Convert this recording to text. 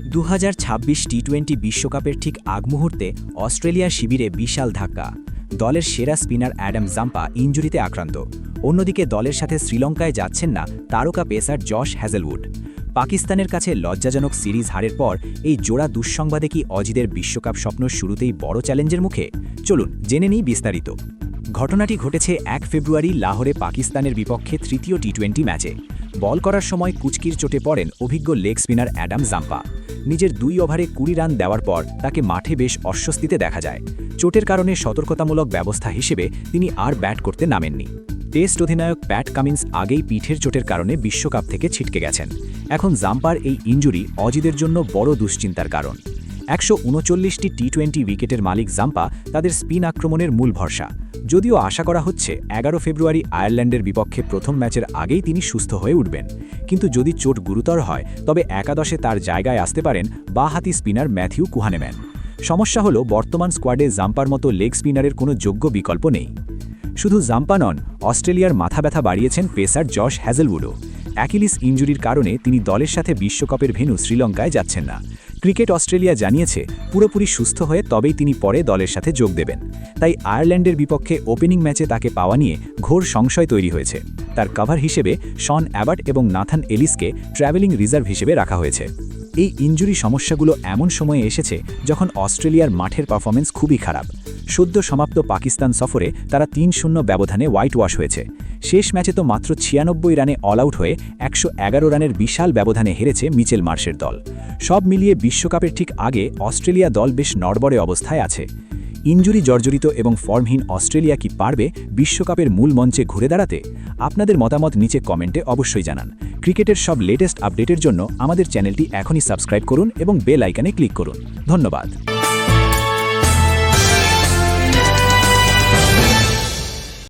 দু হাজার ছাব্বিশ টি টোয়েন্টি বিশ্বকাপের ঠিক আগ মুহূর্তে অস্ট্রেলিয়া শিবিরে বিশাল ধাক্কা। দলের সেরা স্পিনার অ্যাডাম জাম্পা ইঞ্জুরিতে আক্রান্ত। অন্যদিকে দলের সাথে শ্রীলঙ্কায় যাচ্ছেন না তারকা পেসার জশ হ্যাজেলউড। পাকিস্তানের কাছে লজ্জাজনক সিরিজ হারের পর এই জোড়া দুঃসংবাদে কি অজিদের বিশ্বকাপ স্বপ্ন শুরুতেই বড় চ্যালেঞ্জের মুখে? চলুন জেনে নিই বিস্তারিত। ঘটনাটি ঘটেছে এক ফেব্রুয়ারি লাহোরে পাকিস্তানের বিপক্ষে তৃতীয় টি টোয়েন্টি ম্যাচে। বল করার সময় কুচকির চোটে পড়েন অভিজ্ঞ লেগ স্পিনার অ্যাডাম জাম্পা। নিজের দুই ওভারে কুড়ি রান দেওয়ার পর তাকে মাঠে বেশ অস্বস্তিতে দেখা যায়। চোটের কারণে সতর্কতামূলক ব্যবস্থা হিসেবে তিনি আর ব্যাট করতে নামেননি। টেস্ট অধিনায়ক প্যাট কামিন্স আগেই পিঠের চোটের কারণে বিশ্বকাপ থেকে ছিটকে গেছেন। এখন জাম্পার এই ইঞ্জুরি অজিদের জন্য বড় দুশ্চিন্তার কারণ। একশো উনচল্লিশটি টি টোয়েন্টি উইকেটের মালিক জাম্পা তাদের স্পিন আক্রমণের মূল ভরসা। যদিও আশা করা হচ্ছে এগারো ফেব্রুয়ারি আয়ারল্যান্ডের বিপক্ষে প্রথম ম্যাচের আগেই তিনি সুস্থ হয়ে উঠবেন। কিন্তু যদি চোট গুরুতর হয়, তবে একাদশে তার জায়গায় আসতে পারেন বাহাতি স্পিনার ম্যাথিউ কুহানেম্যান। সমস্যা হল, বর্তমান স্কোয়াডে জাম্পার মতো লেগ স্পিনারের কোনো যোগ্য বিকল্প নেই। শুধু জাম্পা নন, অস্ট্রেলিয়ার মাথা ব্যথা বাড়িয়েছেন পেসার জশ হ্যাজেলউডও। অ্যাকিলিস ইঞ্জুরির কারণে তিনি দলের সাথে বিশ্বকাপের ভেনু শ্রীলঙ্কায় যাচ্ছেন না। ক্রিকেট অস্ট্রেলিয়া জানিয়েছে, পুরোপুরি সুস্থ হয়ে তবেই তিনি পরে দলের সাথে যোগ দেবেন। তাই আয়ারল্যান্ডের বিপক্ষে ওপেনিং ম্যাচে তাকে পাওয়া নিয়ে ঘোর সংশয় তৈরি হয়েছে। তার কভার হিসেবে শন অ্যাবার্ট এবং নাথান এলিসকে ট্র্যাভেলিং রিজার্ভ হিসেবে রাখা হয়েছে। এই ইঞ্জুরি সমস্যাগুলো এমন সময়ে এসেছে যখন অস্ট্রেলিয়ার মাঠের পারফরমেন্স খুবই খারাপ। সদ্য সমাপ্ত পাকিস্তান সফরে তারা তিন শূন্য ব্যবধানে হোয়াইট ওয়াশ হয়েছে। শেষ ম্যাচে তো মাত্র ছিয়ানব্বই রানে অল আউট হয়ে একশো এগারো রানের বিশাল ব্যবধানে হেরেছে মিচেল মার্শের দল। সব মিলিয়ে বিশ্বকাপের ঠিক আগে অস্ট্রেলিয়া দল বেশ নড়বড়ে অবস্থায় আছে। ইঞ্জুরি জর্জরিত এবং ফর্মহীন অস্ট্রেলিয়া কি পারবে বিশ্বকাপের মূল মঞ্চে ঘুরে দাঁড়াতে? আপনাদের মতামত নিচে কমেন্টে অবশ্যই জানান। ক্রিকেটের সব লেটেস্ট আপডেটের জন্য আমাদের চ্যানেলটি এখনই সাবস্ক্রাইব করুন এবং বেল আইকানে ক্লিক করুন। ধন্যবাদ।